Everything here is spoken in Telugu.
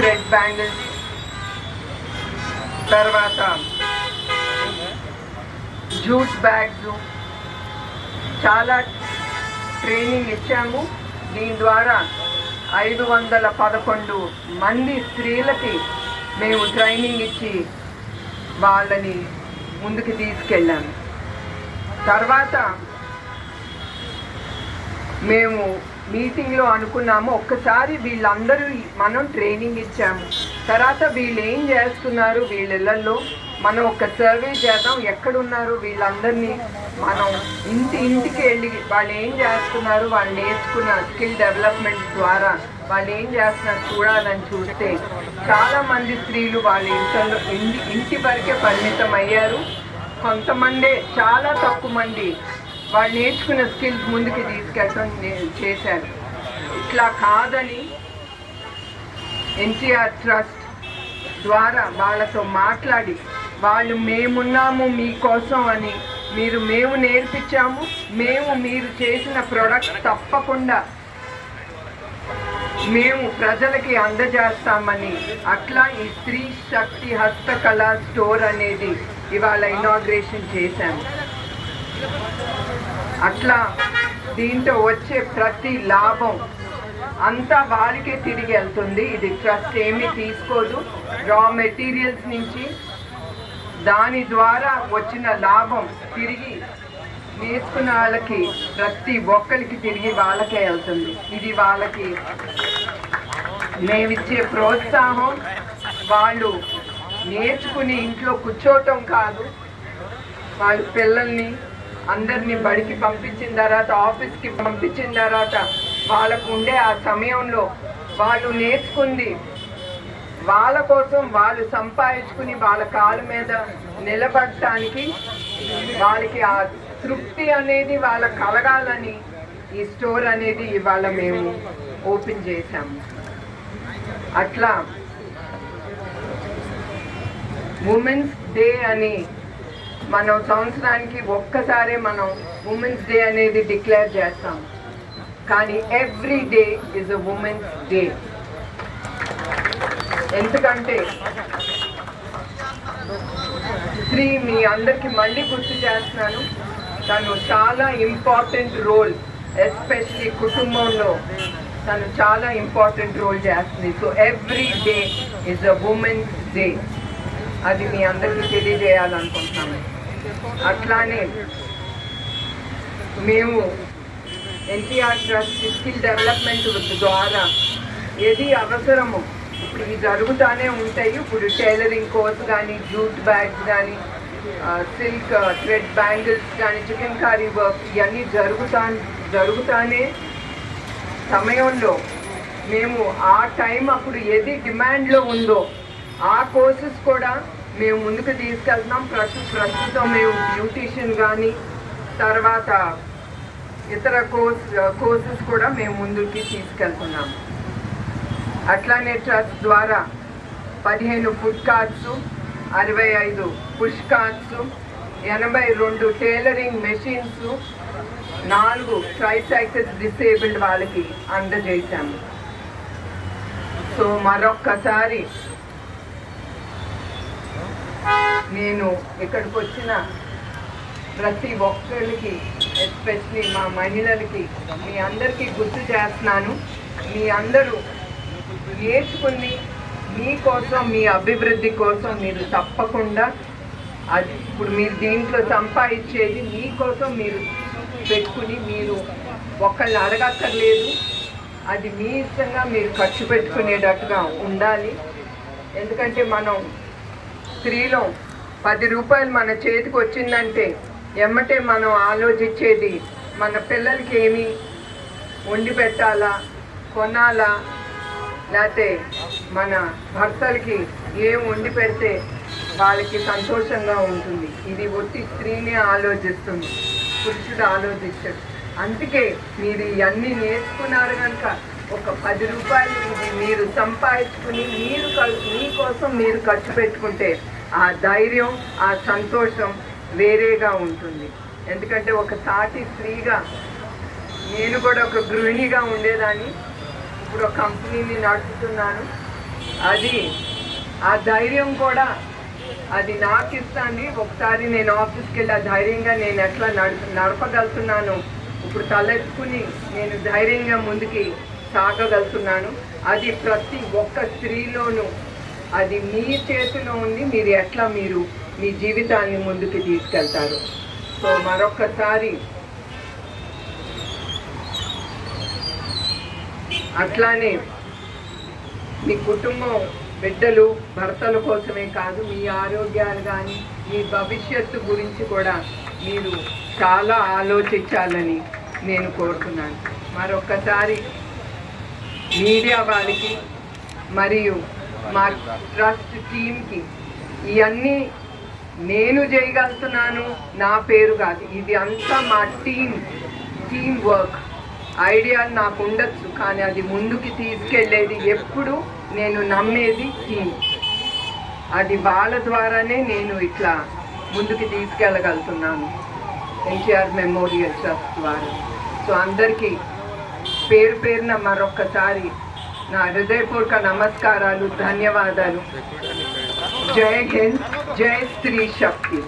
థ్రెడ్ బ్యాంగిల్స్ తర్వాత జూట్ బ్యాగ్స్ చాలా ట్రైనింగ్ ఇచ్చాము. దీని ద్వారా ఐదు వందల పదకొండు మంది స్త్రీలకి మేము ట్రైనింగ్ ఇచ్చి వాళ్ళని ముందుకు తీసుకెళ్ళాము తర్వాత మేము మీటింగ్లో అనుకున్నాము. ఒక్కసారి వీళ్ళందరూ మనం ట్రైనింగ్ ఇచ్చాము. తర్వాత వీళ్ళు ఏం చేస్తున్నారు? వీళ్ళ ఇళ్ళల్లో మనం ఒక సర్వే చేద్దాం. ఎక్కడున్నారు వీళ్ళందరినీ మనం ఇంటి ఇంటికి వెళ్ళి వాళ్ళు ఏం చేస్తున్నారు? వాళ్ళు నేర్చుకున్న స్కిల్ డెవలప్మెంట్ ద్వారా వాళ్ళు ఏం చేస్తున్నారు చూడాలని చూస్తే చాలామంది స్త్రీలు వాళ్ళ ఇంట్లో ఇంటి ఇంటి వరకే పరిమితం అయ్యారు కొంతమందే చాలా తక్కువ మంది వాళ్ళు నేర్చుకున్న స్కిల్స్ ముందుకు తీసుకెళ్ళడం చేశారు. ఇట్లా కాదని ఎన్టీఆర్ ట్రస్ట్ ద్వారా వాళ్ళతో మాట్లాడి వాళ్ళు మేమున్నాము మీకోసం అని మీరు మేము నేర్పించాము మేము మీరు చేసిన ప్రొడక్ట్ తప్పకుండా మేము ప్రజలకి అందజేస్తామని అట్లా ఈ స్త్రీ శక్తి హస్తకళ స్టోర్ అనేది ఇవాళ ఇనాగ్రేషన్ చేశాము. అట్లా దీంతో వచ్చే ప్రతి లాభం అంతా వాళ్ళకే తిరిగి వెళ్తుంది. ఇది ట్రస్ట్ ఏమీ తీసుకోదు. రా మెటీరియల్స్ నుంచి దాని ద్వారా వచ్చిన లాభం తిరిగి నేర్చుకున్న వాళ్ళకి ప్రతి ఒక్కరికి తిరిగి వాళ్ళకే వెళ్తుంది. ఇది వాళ్ళకి మేమిచ్చే ప్రోత్సాహం. వాళ్ళు నేర్చుకుని ఇంట్లో కూర్చోవటం కాదు. వాళ్ళ పిల్లల్ని అందరినీ బడికి పంపించిన తర్వాత ఆఫీస్కి పంపించిన తర్వాత వాళ్ళకు ఉండే ఆ సమయంలో వాళ్ళు నేర్చుకుంది. వాళ్ళ కోసం వాళ్ళు సంపాదించుకుని వాళ్ళ కాళ్ళ మీద నిలబడటానికి వాళ్ళకి ఆ తృప్తి అనేది వాళ్ళ కలగాలని ఈ స్టోర్ అనేది ఇవాళ మేము ఓపెన్ చేశాము అట్లా. ఉమెన్స్ డే అని మనం సంవత్సరానికి ఒక్కసారే మనం ఉమెన్స్ డే అనేది డిక్లేర్ చేస్తాం. కానీ every day is a women's day ఎందుకంటే స్త్రీ మీ అందరికి మళ్ళీ గుర్తు చేస్తున్నాను తను చాలా ఇంపార్టెంట్ రోల్ ఎస్పెషలీ కుటుంబంలో తను చాలా ఇంపార్టెంట్ రోల్ చేస్తుంది. So every day is a women's day అది మీ అందరికీ తెలియజేయాలనుకుంటున్నాను. అట్లానే మేము ఎన్టీఆర్ ట్రస్ట్ స్కిల్ డెవలప్మెంట్ ద్వారా ఏది అవసరమో ఇప్పుడు ఇవి జరుగుతూనే ఉంటాయి. ఇప్పుడు టైలరింగ్ కోర్స్ కానీ జూట్ బ్యాగ్స్ కానీ సిల్క్ థ్రెడ్ బ్యాంగిల్స్ కానీ చికెన్ కర్రీ వర్క్ ఇవన్నీ జరుగుతా జరుగుతానే సమయంలో మేము ఆ టైం అప్పుడు ఏది డిమాండ్లో ఉందో ఆ కోర్సెస్ కూడా మేము ముందుకు తీసుకెళ్తున్నాం. ప్రస్తు ప్రస్తుతం మేము బ్యూటీషియన్ కానీ తర్వాత ఇతర కోర్స్ కోర్సెస్ కూడా మేము ముందుకి తీసుకెళ్తున్నాము అట్లానే ట్రస్ట్ ద్వారా పదిహేను ఫుడ్ కార్డ్స్ అరవై ఐదు పుష్ కార్డ్స్ ఎనభై రెండు టైలరింగ్ మెషిన్స్ నాలుగు ట్రైసైకిల్స్ డిసేబుల్డ్ వాళ్ళకి అందజేశాము. సో మరొక్కసారి నేను ఇక్కడికి వచ్చిన ప్రతి ఒక్కరికి ఎస్పెషలీ మా మహిళలకి మీ అందరికీ గుర్తు చేస్తున్నాను. మీ అందరూ నేర్చుకుని మీకోసం మీ అభివృద్ధి కోసం మీరు తప్పకుండా అది ఇప్పుడు మీరు దీంట్లో సంపాదించేది మీకోసం మీరు పెట్టుకుని మీరు ఒకళ్ళని అడగక్కర్లేదు. అది మీ ఇష్టంగా మీరు ఖర్చు పెట్టుకునేటట్టుగా ఉండాలి. ఎందుకంటే మనం స్త్రీలో పది రూపాయలు మన చేతికి వచ్చిందంటే ఎమ్మటే మనం ఆలోచించేది మన పిల్లలకి ఏమి? వండి పెట్టాలా? కొనాలా? లేకపోతే మన భర్తలకి ఏం వండి పెడితే వాళ్ళకి సంతోషంగా ఉంటుంది. ఇది ఒట్టి స్త్రీనే ఆలోచిస్తుంది. పురుషుడు ఆలోచించడు. అందుకే మీరు ఇవన్నీ నేర్చుకున్నారు కనుక ఒక పది రూపాయలు ఇది మీరు సంపాదించుకుని మీరు మీకోసం మీరు ఖర్చు పెట్టుకుంటే ఆ ధైర్యం ఆ సంతోషం వేరేగా ఉంటుంది. ఎందుకంటే ఒక సాటి స్త్రీగా నేను కూడా ఒక గృహిణిగా ఉండేదాన్ని. ఇప్పుడు ఒక కంపెనీని నడుపుతున్నాను. అది ఆ ధైర్యం కూడా అది నాకు ఇస్తాను ఒకసారి నేను ఆఫీస్కి వెళ్ళి ఆ ధైర్యంగా నేను ఎట్లా నడప నడపగలుగుతున్నాను. ఇప్పుడు తలెత్తుకుని నేను ధైర్యంగా ముందుకి సాగగలుగుతున్నాను అది ప్రతి ఒక్క స్త్రీలోనూ అది మీ చేతిలో ఉంది మీరు ఎట్లా మీరు మీ జీవితాన్ని ముందుకు తీసుకెళ్తారు. సో మరొక్కసారి అట్లానే మీ కుటుంబం బిడ్డలు భర్తల కోసమే కాదు మీ ఆరోగ్యాలు కానీ మీ భవిష్యత్తు గురించి కూడా మీరు చాలా ఆలోచించాలని నేను కోరుతున్నాను. మరొకసారి మీడియా వారికి మరియు మా ట్రస్ట్ టీంకి ఇవన్నీ నేను చేయగలుగుతున్నాను నా పేరు కాదు. ఇది అంతా మా టీం టీం వర్క్. ఐడియా నాకు ఉండొచ్చు కానీ అది ముందుకి తీసుకెళ్ళేది ఎప్పుడు నేను నమ్మేది టీం అది వాళ్ళ ద్వారానే నేను ఇట్లా ముందుకు తీసుకెళ్ళగలుగుతున్నాను. ఎన్టీఆర్ మెమోరియల్ ట్రస్ట్ ద్వారా. సో అందరికీ పేరు పేరున మరొక్కసారి నా హృదయపూర్వక నమస్కారాలు ధన్యవాదాలు. జై హింద్ జై స్త్రీ శక్తి.